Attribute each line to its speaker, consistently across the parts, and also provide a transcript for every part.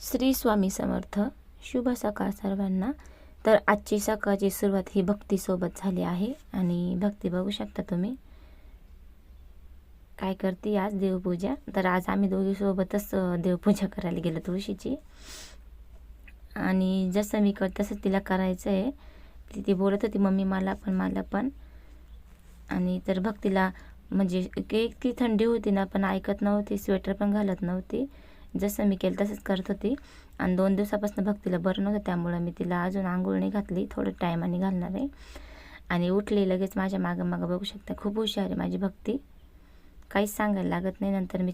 Speaker 1: श्री स्वामी समर्थ. शुभ सकाळ सर्वांना. तर आजची सकाळची सुरुवात ही भक्तीसोबत झाली आहे आणि भक्ती बघू शकता तुम्ही. काय करते आज देवपूजा? तर आज आम्ही दोघीसोबतच देवपूजा करायला गेलो तुळशीची. आणि जसं मी कर तसं तिला करायचं आहे ती ती बोलत होती मम्मी मला पण मला पण. आणि तर भक्तीला म्हणजे एक इतकी थंडी होती ना पण ऐकत नव्हती स्वेटर पण घालत नव्हती. जसं मी केलं तसंच करत होती. आणि दोन दिवसापासून भक्तीला बरं नव्हतं त्यामुळं मी तिला अजून आंघोळ नाही घातली थोडं टायमाने घालणार आहे. आणि उठली लगेच माझ्या मागं मागं बघू शकता. खूप हुशार आहे माझी भक्ती. काहीच सांगायला लागत नाही. नंतर मी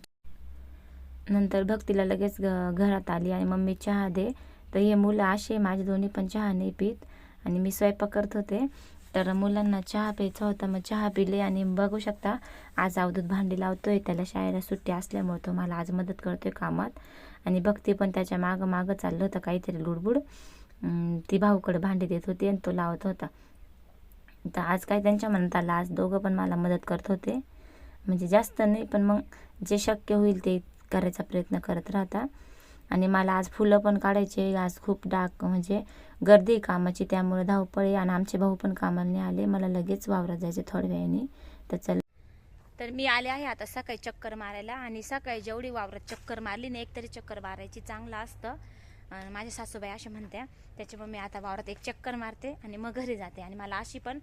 Speaker 1: नंतर भक्तीला लगेच घरात आली आणि मम्मी चहा दे. तर हे मुलं असे माझे दोन्ही पण चहा नाही पित. आणि मी स्वयंपाक करत होते. तर मुलांना चहा प्यायचा होता मग चहा पिले आणि बघू शकता आज अवधूत भांडी लावतोय त्याला शाळेला सुट्टी असल्यामुळे तो मला आज मदत करतोय कामात. आणि बघते पण त्याच्या मागं मागं चाललं होतं काहीतरी लुडबुड. ती भाऊकडे भांडी देत होती आणि तो लावत होता. तर आज काय त्यांच्या मनात आलं आज दोघं पण मला मदत करत होते. म्हणजे जास्त नाही पण मग जे शक्य होईल ते करायचा प्रयत्न करत राहता. आणि मला आज फुलं पण काढायचे आज खूप डाक म्हणजे गर्दी कामाची त्यामुळे धावपळी आणि आमचे भाऊ पण कामाला नाही आले. मला लगेच वावरात जायचे थोड्या वेळाने. तर चल. तर मी आले आहे आता सकाळी चक्कर मारायला आणि सकाळी जेवढी वावरात चक्कर मारली ना एक तरी चक्कर मारायची चांगलं असतं. माझ्या सासूबाई अशा म्हणत्या त्याच्यामुळे मी आता वावरात एक चक्कर मारते आणि मग घरी जाते. आणि मला अशी पण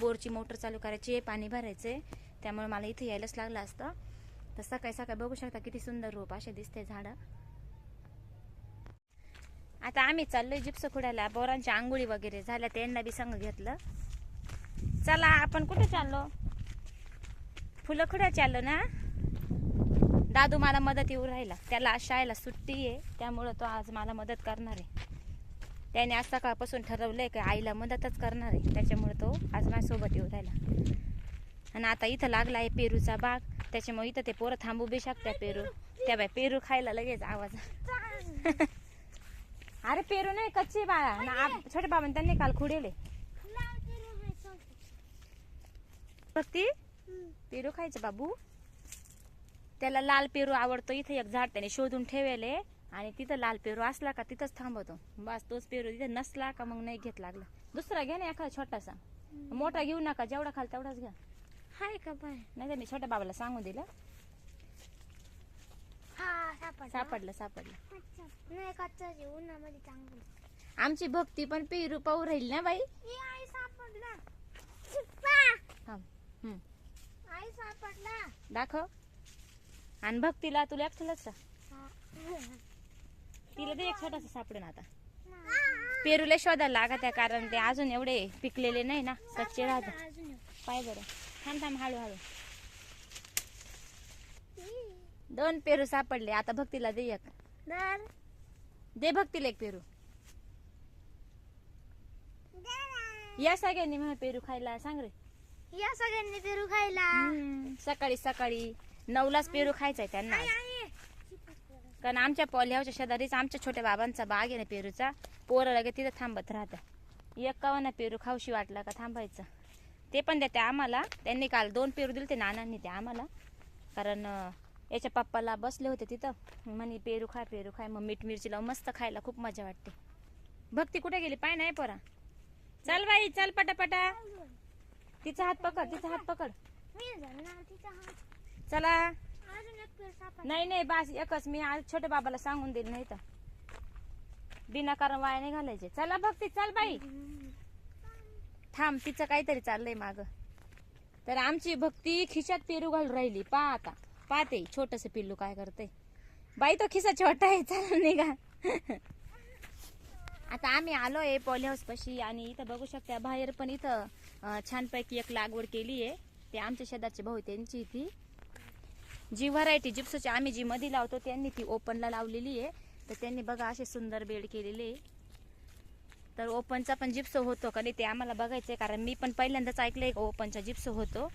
Speaker 1: बोरची मोटर चालू करायची आहे पाणी भरायचं आहे त्यामुळे मला इथे यायलाच लागलं असतं. तर सकाळी सकाळी बघू शकता किती सुंदर रूप असे दिसते झाडं. आता आम्ही चाललोय जिप्स खुडायला. बोरांच्या आंघोळी वगैरे झाल्या त्यांना बी संग घेतलं. चला आपण कुठे चाललो? फुलं खुड्या चाललो ना? दादू मला मदत येऊ राहिला. त्याला आज शाळेला सुट्टी आहे त्यामुळं तो आज मला मदत करणार आहे. त्याने आज सकाळपासून ठरवलंय की आईला मदतच करणार आहे. त्याच्यामुळे तो आज माझ्यासोबत येऊ राहिला. आणि आता इथं लागला आहे पेरूचा बाग. त्याच्यामुळे इथं ते पोरं थांबू बी शकतात पेरू. त्या बाय पेरू खायला लगेच आवाज. अरे पेरू नाही कच्चे बाळा. ना आप- छोटे बाबांनी त्यांनी काल खुडेले. भक्ती पेरू खायचे बाबू? त्याला लाल पेरू आवडतो. इथे एक झाड त्याने शोधून ठेवले. आणि तिथं लाल पेरू असला का तिथंच थांबवतो. बस तोच पेरू तिथे नसला का मग नाही घेत लागला. दुसरा घ्या ना एखादा छोटासा. मोठा घेऊ नका. जेवढा खाल तेवढाच घ्या.
Speaker 2: हाय का बाय?
Speaker 1: नाही तर मी छोट्या बाबाला सांगून दिलं.
Speaker 2: सापडला?
Speaker 1: सापडलं
Speaker 2: नाही कच्चा उन्हामध्ये चांगलं
Speaker 1: आमची भक्ती पण पेरू पाहू राहील ना बाई?
Speaker 2: आई सापडला.
Speaker 1: हम्म.
Speaker 2: आई सापडला.
Speaker 1: दाखव. आणि भक्तीला तुला
Speaker 2: हा.
Speaker 1: तिला ते एक छोटासा सापडून आता. पेरूला शोधायला लागत आहे कारण ते अजून एवढे पिकलेले नाही ना कच्चे राहतात.
Speaker 2: अजून.
Speaker 1: पाय बरं. थांब थांब हळूहळू दोन पेरू सापडले. आता भक्तीला दे एक.
Speaker 2: दर
Speaker 1: दे भक्तीला एक पेरू. या सगळ्यांनी म्हणा पेरू खायला. सांग रे.
Speaker 2: या सगळ्यांनी पेरू खायला.
Speaker 1: हम्म, सकाळी सकाळी नऊलाच पेरू खायचा आहे त्यांना आज. कारण आमच्या पॉल्यावच्या शेजारीच आमच्या छोट्या बाबांचा बाग आहे ना पेरूचा. पोरं लगे तिथं थांबत राहतात एक ना पेरू खाऊशी वाटला का थांबायचं. ते पण देते आम्हाला. त्यांनी काल दोन पेरू दिले ते नानांनी ते आम्हाला. कारण अं, याच्या पप्पाला बसले होते तिथं. म्हणे पेरू खाय पेरू खाय मग मीठ मिरची लावून मस्त खायला खूप मजा वाटते. भक्ती कुठे गेली? पाय नाही पोरा. चल बाई चल पटापटा. तिचा हात पकड तिचा हात पकड. चला. नाही नाही बास एकच. मी आज छोट्या बाबाला सांगून देईल नाही तर. बिनाकारण वाया नाही घालायचे. चला भक्ती चल बाई. थांब तिचं काहीतरी चाललंय माग. तर आमची भक्ती खिशात पेरू घालून राहिली. पा आता. पाहते छोटस पिल्लू काय करते बाई तो खिसा छोटा आहे चला निघा. आता आम्ही आलोय पॉली हाऊस पाशी आणि इथं बघू शकता बाहेर पण इथं छानपैकी एक लागवड केली आहे. ते आमच्या शेजारचे भाऊ त्यांची ती. जी व्हरायटी जिप्सची आम्ही जी मध्ये लावतो त्यांनी ती ओपनला लावलेली आहे. तर त्यांनी बघा असे सुंदर बेड केलेले आहे. तर ओपनचा पण जिप्स होतो का नाही ते आम्हाला बघायचं आहे कारण मी पण पहिल्यांदाच ऐकलंय का ओपनचा जिप्स होतो.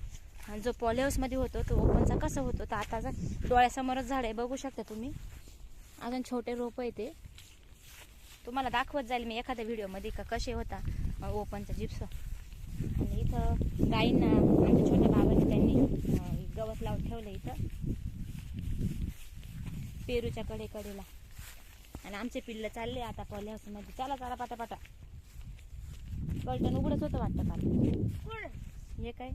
Speaker 1: आणि जो पॉलिहाऊसमध्ये होतो तो ओपनचा कसं होतो तर आता जर डोळ्यासमोरच झाड आहे बघू शकता तुम्ही. अजून छोटे रोप आहे ते. तुम्हाला दाखवत जाईल मी एखाद्या व्हिडिओमध्ये का कसे होता ओपनचा जिप्स. आणि इथं गाईंना आमच्या छोट्या बाबांनी त्यांनी गवत लावून ठेवलं इथं. पेरूच्या कडे कडेला. आणि आमचे पिल्लं चालले आता पॉलिहाऊसमध्ये चला चला पाटापाटा. कर्टन उघडच होतं वाटतं काल हे काय?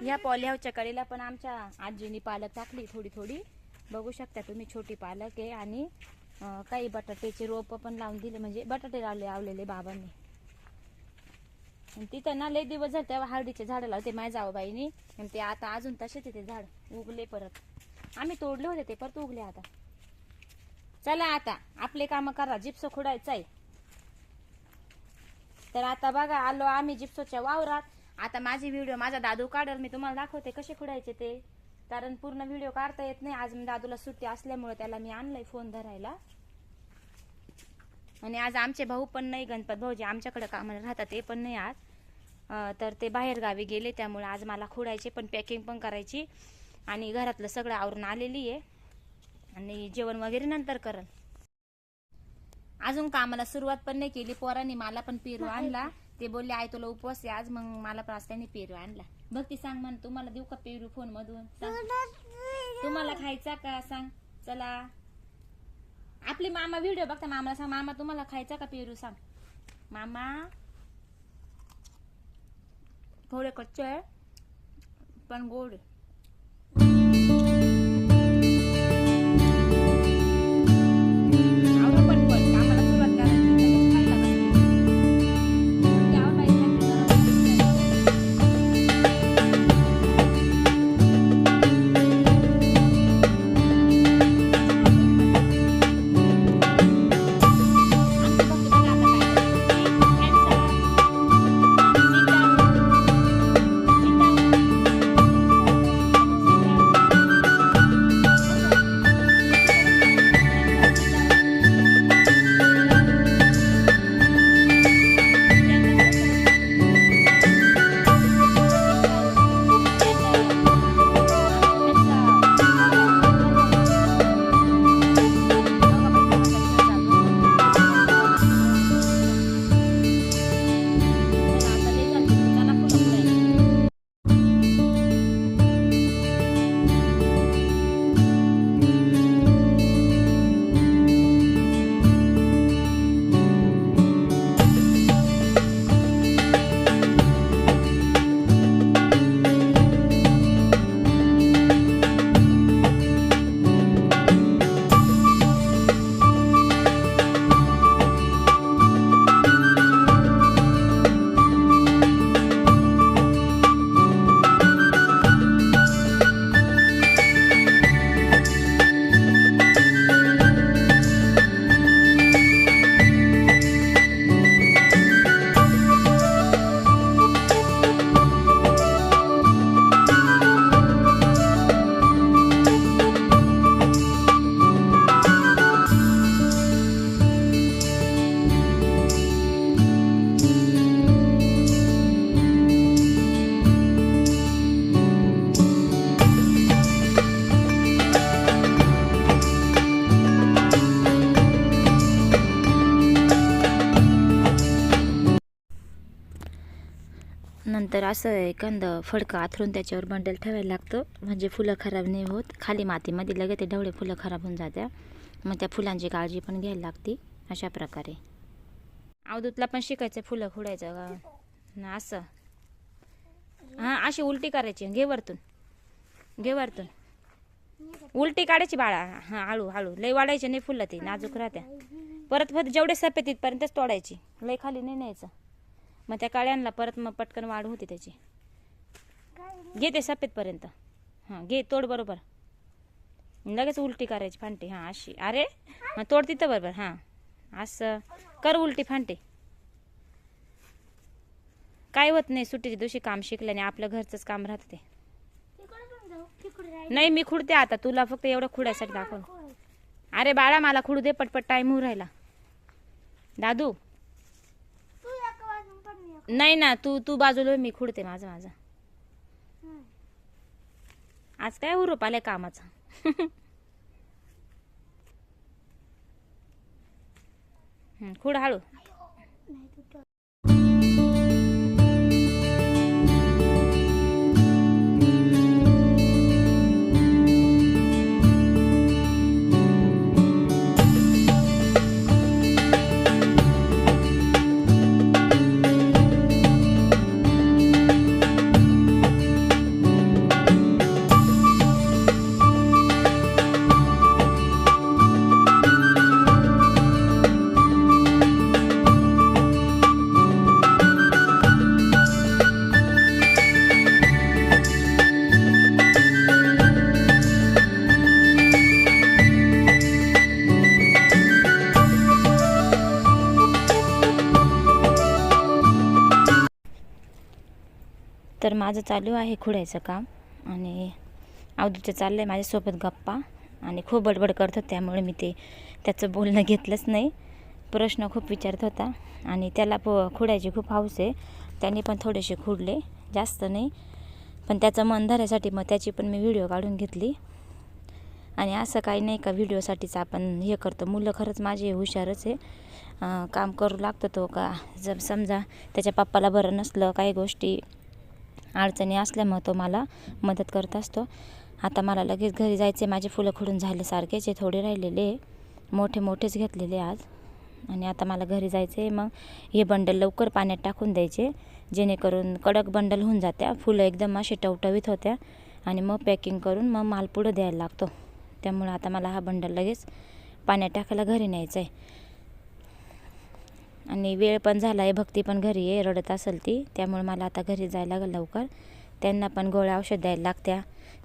Speaker 1: ह्या पॉली कडेला पण आमच्या आजीनी पालक टाकली थोडी थोडी. बघू शकता तुम्ही छोटी पालक आहे आणि काही बटाट्याचे रोप पण लावून दिले म्हणजे बटाटे लावले लावलेले बाबांनी. तिथं ना लय दिवस झाले तेव्हा हळदीचे झाडं लावते माझ्या जाऊबाईनी आणि ते आता अजून तसेच तिथे ते झाड उगले परत. आम्ही तोडले होते ते परत उगले आता. चला आता आपले काम करा जिप्स खोडायचं आहे. तर आता बघा आलो आम्ही जिप्सोच्या वावरात. आता माझी व्हिडिओ माझा दादू काढल मी तुम्हाला दाखवते कसे खुडायचे ते. कारण पूर्ण व्हिडिओ काढता येत नाही. आज मी दादूला सुट्टी असल्यामुळे त्याला मी आणलंय फोन धरायला. आणि आज आमचे भाऊ पण नाही गणपत भाऊजी आमच्याकडे कामाला राहतात ते पण नाही आज. तर ते बाहेर गावी गेले त्यामुळे आज मला खुडायचे पण पॅकिंग पण करायची. आणि घरातलं सगळं आवरून आलेली आहे. आणि जेवण वगैरे नंतर करल अजून कामाला सुरुवात पण नाही केली. पोरांनी मला पण पेरू आणला. ते बोलले आई तुला उपवास आहे आज मग मला पण त्यांनी पेरू आणला. भक्ती सांग म्हण तुम्हाला देऊ का पेरू फोन मधून सांग. तुम्हाला खायचा का? सांग. चला. आपली मामा व्हिडिओ बघता मामाला सांग. मामा तुम्हाला खायचा का पेरू? सांग. मामा थोडे कच्चे आहे पण गोड. नंतर असं एखादं फडकं आथरून त्याच्यावर बंडल ठेवायला लागतं. म्हणजे फुलं खराब नाही होत. खाली मातीमध्ये लगेच ते ढवळे फुलं खराब होऊन जात्या. मग त्या फुलांची काळजी पण घ्यायला लागते. अशा प्रकारे. अवधूतला पण शिकायचं फुलं खुडायचं का? ना असं. हां अशी उलटी करायची. घे वरतून. घे वरतून. उलटी काढायची बाळा. हां हळू हळू. लय वाढायचे नाही फुलं ती. नाजूक राहत्या. परत परत जेवढे सफेद तिथपर्यंतच तोडायची. लय खाली नाही न्यायचं. मग त्या काळ्यांना परत मग पटकन वाढ होते त्याची. घे ते सफेदपर्यंत. हां घे तोड बरोबर. लगेच उलटी करायची फांटी. हां अशी. अरे मग तोड तिथं बरोबर. हां असं. कर उलटी फांटी. काय होत नाही सुट्टीच्या दिवशी काम शिकल्याने आपलं घरचंच काम राहतं ते. नाही मी खुडते आता. तुला फक्त एवढं खुडायसाठी दाखव अरे बाळा मला खुडू दे पटपट टाईम होऊ राहिला. दादू
Speaker 2: तू एका वाजून पण मी एक.
Speaker 1: नाही ना तू तू बाजूला मी खुडते माझं माझं. आज काय हुरूप आलाय कामाचा? खुड हळू. माझं चालू आहे खुडायचं काम आणि अवधूचं चाललं आहे माझ्यासोबत गप्पा आणि खूप बडबड करत होत त्यामुळे मी ते त्याचं बोलणं घेतलंच नाही. प्रश्न खूप विचारत होता आणि त्याला प खुडायची खूप हौस आहे. त्याने पण थोडेसे खुडले जास्त नाही. पण त्याचं मन धरायसाठी मग त्याची पण मी व्हिडिओ काढून घेतली. आणि असं काही नाही का व्हिडिओसाठीच आपण हे करतो. मुलं खरंच माझे हुशारच आहे. काम करू लागतो तो का? जर समजा त्याच्या पप्पाला बरं नसलं काही गोष्टी अडचणी असल्यामुळं तो मला मदत करत असतो. आता मला लगेच घरी जायचे माझे फुलं खुडून झाले सारखेच थोडे राहिलेले मोठे मोठेच घेतलेले आज. आणि आता मला घरी जायचं आहे मग हे बंडल लवकर पाण्यात टाकून द्यायचे. जेणेकरून कडक बंडल होऊन जात्या. फुलं एकदम असे टवटवीत होत्या. आणि मग पॅकिंग करून मग माल पुढं द्यायला लागतो. त्यामुळं आता मला हा बंडल लगेच पाण्यात टाकायला घरी न्यायचं आहे आणि वेळ पण झाला आहे भक्ती पण घरी आहे रडत असेल ती. त्यामुळे मला आता घरी जायला लागेल लवकर. त्यांना पण गोळ्या औषध द्यायला लागत्या.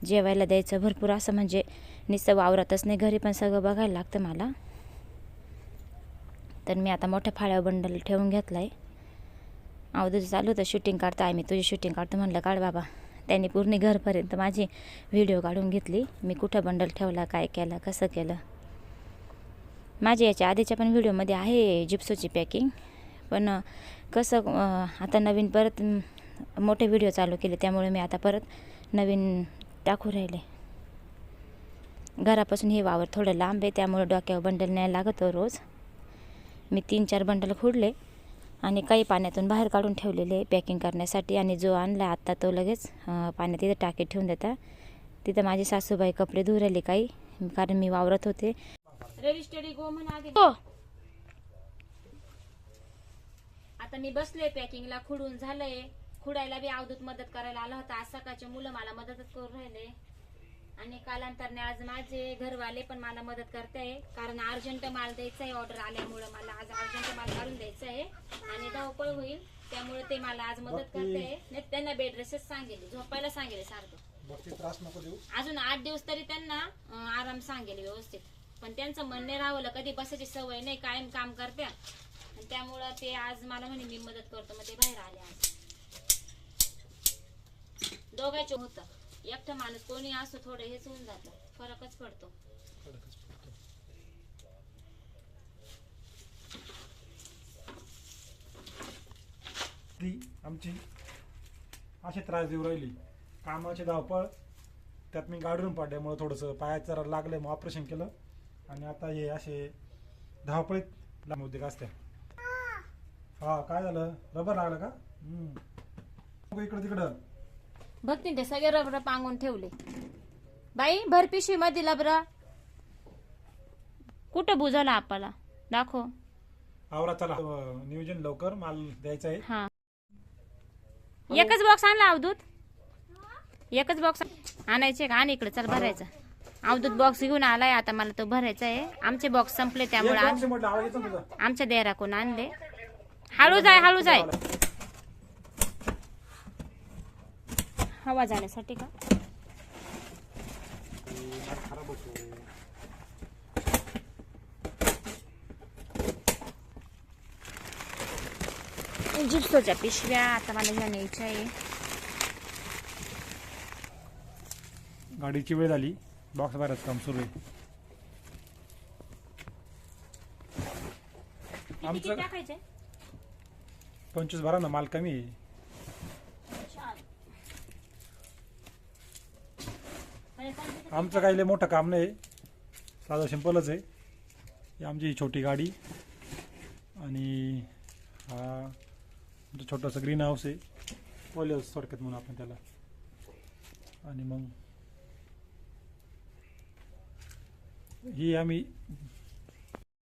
Speaker 1: जेवायला द्यायचं भरपूर असं म्हणजे नुसतं वावरतच नाही घरी पण सगळं बघायला लागतं मला. तर मी आता मोठ्या फाळ्यावर बंडल ठेवून घेतला आहे अवधूचं चालू होतं शूटिंग काढता आहे मी तुझी शूटिंग काढतो म्हणलं काढ बाबा. त्यांनी पूर्ण घरपर्यंत माझी व्हिडिओ काढून घेतली. मी कुठं बंडल ठेवला काय केलं कसं केलं? माझ्या याच्या आधीच्या पण व्हिडिओमध्ये आहे जिप्सोची पॅकिंग. पण कसं आता नवीन परत मोठे व्हिडिओ चालू केले त्यामुळे मी आता परत नवीन टाकू राहिले. घरापासून हे वावर थोडं लांब आहे त्यामुळे डोक्यावर बंडल न्यायला लागतो रोज. मी तीन चार बंडल खोडले आणि काही पाण्यातून बाहेर काढून ठेवलेले पॅकिंग करण्यासाठी आणि जो आणला आत्ता तो लगेच पाण्यात तिथं टाकीत ठेवून देता. तिथं माझी सासूबाई कपडे धुऊ राहिले काही कारण मी वावरत होते. रजिस्टरी गो म्हणा आता मी बसले पॅकिंगला खुडून झालंय. खुडायला बी अवधूत मदत करायला आला होता. आज सकाळचे मुलं मला मदतच करून राहिले. आणि कालांतरने आज माझे घरवाले पण मला मदत करताय. कारण अर्जंट माल द्यायचा आहे ऑर्डर आल्यामुळे मला आज अर्जंट माल काढून द्यायचा आहे. आणि धावपळ होईल त्यामुळे ते मला आज मदत करताय. नाही त्यांना बेड रेसेस सांगेल. झोपायला सांगेल सारखं.
Speaker 3: बघते त्रास नको देऊ.
Speaker 1: अजून आठ दिवस तरी त्यांना आराम सांगेल व्यवस्थित. पण त्यांचं म्हणणे राहलं कधी बसायची सवय नाही कायम काम करत्या. आणि त्यामुळं ते आज मला म्हणे मी मदत करतो. मग ते बाहेर आले आज. दोघांचे होतं. एकटा माणूस कोणी असो थोडं हेच होऊन जातं. फरकच पडतो.
Speaker 3: ती आमची अशी त्रास देऊ राहिली. कामाची धावपळ त्यात मी गाडून पडल्यामुळे थोडंसं पायाचं जरा लागलं मग ऑपरेशन केलं. आणि आता हे असे धावपळीत लांब उद्योग असत्या हा काय झालं? रबर लागलं का? हम्म. बघू इकडं तिकडं.
Speaker 1: भक्तीन ते सगळे रबर पांगून ठेवले. बाई भर पिशवी मध्ये लबर. कुठं बुजाला आपल्याला दाखव.
Speaker 3: आवरा चला. अं, नियोजन लवकर. माल द्यायचा आहे.
Speaker 1: हा. एकच बॉक्स आणला अवधूत? एकच बॉक्स आणायचे का? आणि इकडे. चल भरायचा. अवधूत बॉक्स घेऊन आलाय आता मला तो भरायचा आहे. आमचे बॉक्स संपले त्यामुळे आमच्या देरा कोण आणले. हळू जाय हळू जाय. हवा जाण्यासाठी का? जिप्सोच्या पिशव्या आता मला ह्या न्यायच्या आहे.
Speaker 3: गाडीची वेळ झाली. बॉक्स भरायचं काम सुरू आहे.
Speaker 1: किती
Speaker 3: आमचं
Speaker 1: टाकायचे?
Speaker 3: पंचवीस भरा ना माल कमी आहे. आमचं काही लय मोठं काम नाही. साधं सिंपलच आहे. ही आमची ही छोटी गाडी. आणि हा आमचं छोटंसं ग्रीन हाऊस आहे. पॉली हाऊस थोडक्यात म्हणून आपण त्याला. आणि मग ही आम्ही